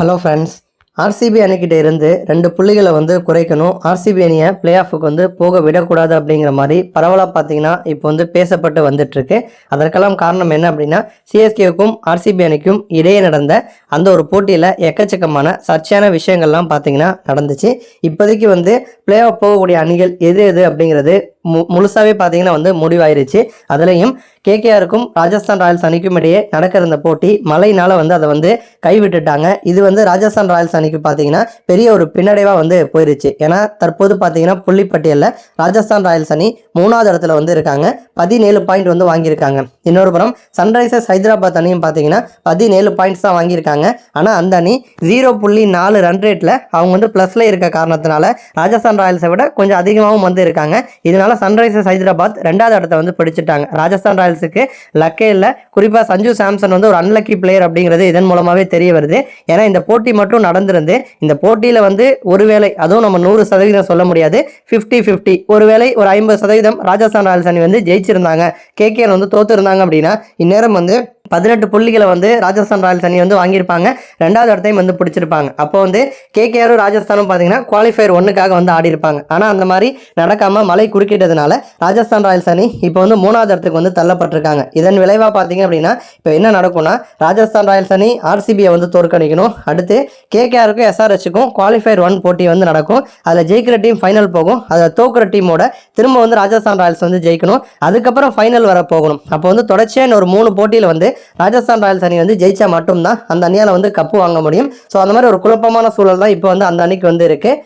Hello friends RCB அணிக்கிட்ட இருந்து ரெண்டு புள்ளிகளை வந்து குறைக்கணும். ஆர்சிபி அணியை பிளே ஆஃபுக்கு வந்து போக விடக்கூடாது அப்படிங்கிற மாதிரி பரவலாக பார்த்தீங்கன்னா இப்போ வந்து பேசப்பட்டு வந்துட்டுருக்கு. அதற்கெல்லாம் காரணம் என்ன அப்படின்னா சிஎஸ்கேவுக்கும் ஆர்சிபி அணிக்கும் இடையே நடந்த அந்த ஒரு போட்டியில் எக்கச்சக்கமான சர்ச்சையான விஷயங்கள்லாம் பார்த்தீங்கன்னா நடந்துச்சு. இப்போதைக்கு வந்து பிளே ஆஃப் போகக்கூடிய அணிகள் எது எது அப்படிங்கிறது மு முழுசாகவே பார்த்தீங்கன்னா வந்து முடிவாயிருச்சு. அதுலேயும் கேகேஆருக்கும் ராஜஸ்தான் ராயல்ஸ் அணிக்கும் இடையே நடக்கிற இந்த போட்டி மழையினால வந்து அதை வந்து கைவிட்டுட்டாங்க. இது வந்து ராஜஸ்தான் ராயல்ஸ் அணிக்கு பார்த்தீங்கன்னா பெரிய ஒரு பின்னடைவாக வந்து போயிருச்சு. ஏன்னா தற்போது பார்த்தீங்கன்னா புள்ளிப்பட்டியலில் ராஜஸ்தான் ராயல்ஸ் அணி மூணாவது இடத்துல வந்து இருக்காங்க. பதினேழு பாயிண்ட் வந்து வாங்கியிருக்காங்க. இன்னொரு புறம் சன்ரைசர்ஸ் ஹைதராபாத் அணியும் பார்த்தீங்கன்னா பதினேழு பாயிண்ட்ஸ் தான் வாங்கியிருக்காங்க. ஆனால் அந்த அணி ஜீரோ புள்ளி நாலு ரன் ரேட்டில் அவங்க வந்து ப்ளஸில் இருக்க காரணத்தினால ராஜஸ்தான் ராயல்ஸை விட கொஞ்சம் அதிகமாகவும் வந்து இருக்காங்க. இதனால் சன்ரைசர்ஸ் ஹைதராபாத் ரெண்டாவது இடத்த வந்து பிடிச்சிட்டாங்க. ராஜஸ்தான் ராயல்ஸுக்கு லக்கே இல்லை. குறிப்பாக சஞ்சு சாம்சன் வந்து ஒரு அன்லக்கி பிளேயர் அப்படிங்கிறது இதன் மூலமாகவே தெரிய வருது. ஏன்னா இந்த போட்டி மட்டும் நடந்திருந்து இந்த போட்டியில் வந்து ஒருவேளை அதுவும் நம்ம நூறு சதவீதம் சொல்ல முடியாது ஃபிஃப்டி ஃபிஃப்டி ஒருவேளை ஒரு ஐம்பது சதவீதம் ராஜஸ்தான் ராயல்ஸ் அணி வந்து ஜெயிச்சிருந்தாங்க. கேகேஆர் வந்து தோத்துருந்தாங்க அப்படின்னா இந்நேரம் வந்து பதினெட்டு புள்ளிகளை வந்து ராஜஸ்தான் ராயல்ஸ் அணி வந்து வாங்கியிருப்பாங்க. ரெண்டாவது இடத்தையும் வந்து பிடிச்சிருப்பாங்க. அப்போ வந்து கேகேஆரும் ராஜஸ்தானும் பார்த்தீங்கன்னா குவாலிஃபயர் ஒன்றுக்காக வந்து ஆடி இருப்பாங்க ஆனால் அந்த மாதிரி நடக்காமல் மழை குறுக்கிட்டதுனால ராஜஸ்தான் ராயல்ஸ் அணி இப்போ வந்து மூணாவது இடத்துக்கு வந்து தள்ளப்பட்டிருக்காங்க. இதன் விளைவாக பார்த்தீங்க அப்படின்னா இப்போ என்ன நடக்கும்னா ராஜஸ்தான் ராயல்ஸ் அணி ஆர்சிபியை வந்து தோற்கடிக்கணும். அடுத்து கேகேஆருக்கும் எஸ்ஆர்எச்சுக்கும் குவாலிஃபயர் ஒன் போட்டி வந்து நடக்கும். அதில் ஜெயிக்கிற டீம் ஃபைனல் போகும். அதில் தோக்குற டீமோட திரும்ப வந்து ராஜஸ்தான் ராயல்ஸ் வந்து ஜெயிக்கணும். அதுக்கப்புறம் ஃபைனல் வர போகணும். அப்போ வந்து தொடர்ச்சியாக ஒரு மூணு போட்டியில் வந்து ராஜஸ்தான் ராயல்ஸ் அணி வந்து ஜெயிச்சா மட்டும்தான் அந்த அணியால் வந்து கப்பு வாங்க முடியும். ஸோ அந்த மாதிரி ஒரு குழப்பமான சூழல் தான் இப்போ வந்து அந்த அணிக்கு வந்து இருக்குது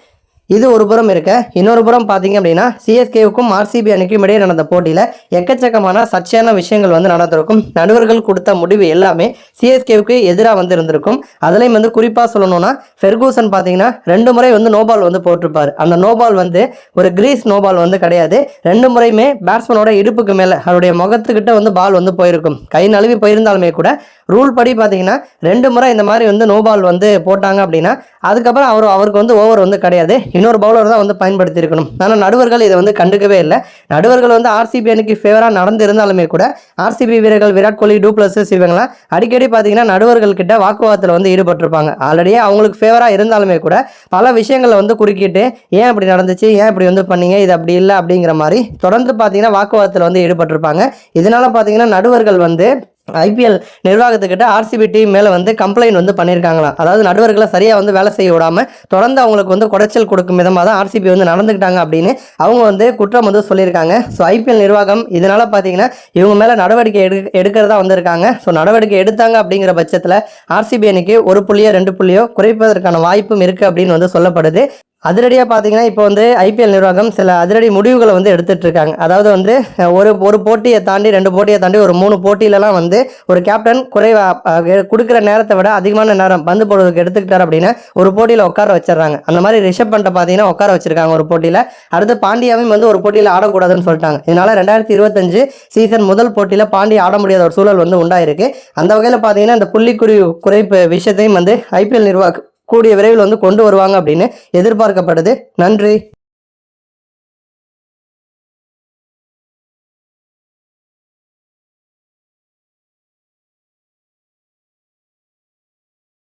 இது ஒரு புறம் இருக்க. இன்னொரு புறம் பார்த்தீங்க அப்படின்னா சிஎஸ்கேவுக்கும் ஆர்சிபி அணிக்கும் இடையே நடந்த போட்டியில் எக்கச்சக்கமான சர்ச்சையான விஷயங்கள் வந்து நடந்திருக்கும். நடுவர்கள் கொடுத்த முடிவு எல்லாமே சிஎஸ்கேவுக்கு எதிராக வந்து இருந்திருக்கும் அதுலேயும் வந்து குறிப்பாக சொல்லணும்னா ஃபெர்கூசன் பார்த்தீங்கன்னா ரெண்டு முறை வந்து நோபால் வந்து போட்டிருப்பார். அந்த நோபால் வந்து ஒரு கிரீஸ் நோபால் வந்து கிடையாது. ரெண்டு முறையுமே பேட்ஸ்மேனோட இடுப்புக்கு மேலே அவருடைய முகத்துக்கிட்ட வந்து பால் வந்து போயிருக்கும். கை நழுவி போயிருந்தாலுமே கூட ரூல் படி பார்த்தீங்கன்னா ரெண்டு முறை இந்த மாதிரி வந்து நோபால் வந்து போட்டாங்க அப்படின்னா அதுக்கப்புறம் அவர் அவருக்கு வந்து ஓவர் வந்து கிடையாது. இன்னொரு பவுலர் தான் வந்து பயன்படுத்தியிருக்கணும். ஆனால் நடுவர்கள் இதை வந்து கண்டுக்கவே இல்லை. நடுவர்கள் வந்து ஆர்சிபி அணிக்கு ஃபேவராக நடந்திருந்தாலுமே கூட ஆர்சிபி வீரர்கள் விராட் கோலி டூப்ளஸஸ் இவங்கெல்லாம் அடிக்கடி பார்த்தீங்கன்னா நடுவர்கள் கிட்ட வாக்குவாதத்தில் வந்து ஈடுபட்டிருப்பாங்க. ஆல்ரெடியே அவங்களுக்கு ஃபேவராக இருந்தாலுமே கூட பல விஷயங்களை வந்து குறுக்கிட்டு ஏன் இப்படி நடந்துச்சு? ஏன் இப்படி வந்து பண்ணீங்க? இது அப்படி இல்லை அப்படிங்கிற மாதிரி தொடர்ந்து பார்த்தீங்கன்னா வாக்குவாதத்தில் வந்து ஈடுபட்டிருப்பாங்க. இதனால் பார்த்தீங்கன்னா நடுவர்கள் வந்து ஐபிஎல் நிர்வாகத்துக்கிட்ட ஆர்சிபி டீம் மேலே வந்து கம்ப்ளைண்ட் வந்து பண்ணியிருக்காங்களாம் அதாவது நடுவர்களை சரியாக வந்து வேலை செய்ய விடாமல் தொடர்ந்து அவங்களுக்கு வந்து குடைச்சல் கொடுக்கும் விதமாக தான் ஆர்சிபி வந்து நடந்துக்கிட்டாங்க அப்படின்னு அவங்க வந்து குற்றம் வந்து சொல்லியிருக்காங்க. ஸோ ஐபிஎல் நிர்வாகம் இதனால் பார்த்தீங்கன்னா இவங்க மேலே நடவடிக்கை எடு எடுக்கிறதா வந்திருக்காங்க. ஸோ நடவடிக்கை எடுத்தாங்க அப்படிங்கிற பட்சத்தில் ஆர்சிபி அணிக்கு ஒரு புள்ளியோ ரெண்டு புள்ளியோ குறைப்பதற்கான வாய்ப்பும் இருக்குது அப்படின்னு வந்து சொல்லப்படுது. அதிரடியாக பார்த்தீங்கன்னா இப்போ வந்து ஐபிஎல் நிர்வாகம் சில அதிரடி முடிவுகளை வந்து எடுத்துகிட்டு இருக்காங்க அதாவது வந்து ஒரு ஒரு போட்டியை தாண்டி ரெண்டு போட்டியை தாண்டி ஒரு மூணு போட்டியிலலாம் வந்து ஒரு கேப்டன் குறைவாக கொடுக்குற நேரத்தை விட அதிகமான நேரம் பந்து போடுறதுக்கு எடுத்துக்கிட்டார் அப்படின்னா ஒரு போட்டியில் உட்கார வச்சிடுறாங்க அந்த மாதிரி ரிஷப் பண்ணிட்ட பார்த்தீங்கன்னா உட்கார வச்சிருக்காங்க ஒரு போட்டியில். அடுத்து பாண்டியாவையும் வந்து ஒரு போட்டியில் ஆடக்கூடாதுன்னு சொல்லிட்டாங்க. இதனால் ரெண்டாயிரத்தி இருபத்தஞ்சு சீசன் முதல் போட்டியில் பாண்டி ஆட முடியாத ஒரு சூழல் வந்து உண்டாயிருக்கு. அந்த வகையில் பார்த்தீங்கன்னா இந்த புள்ளிக்குறி குறைப்பு விஷயத்தையும் வந்து ஐபிஎல் நிர்வாகம் கூடிய விரைவில் வந்து கொண்டு வருவாங்க அப்படின்னு எதிர்பார்க்கப்படுது. நன்றி.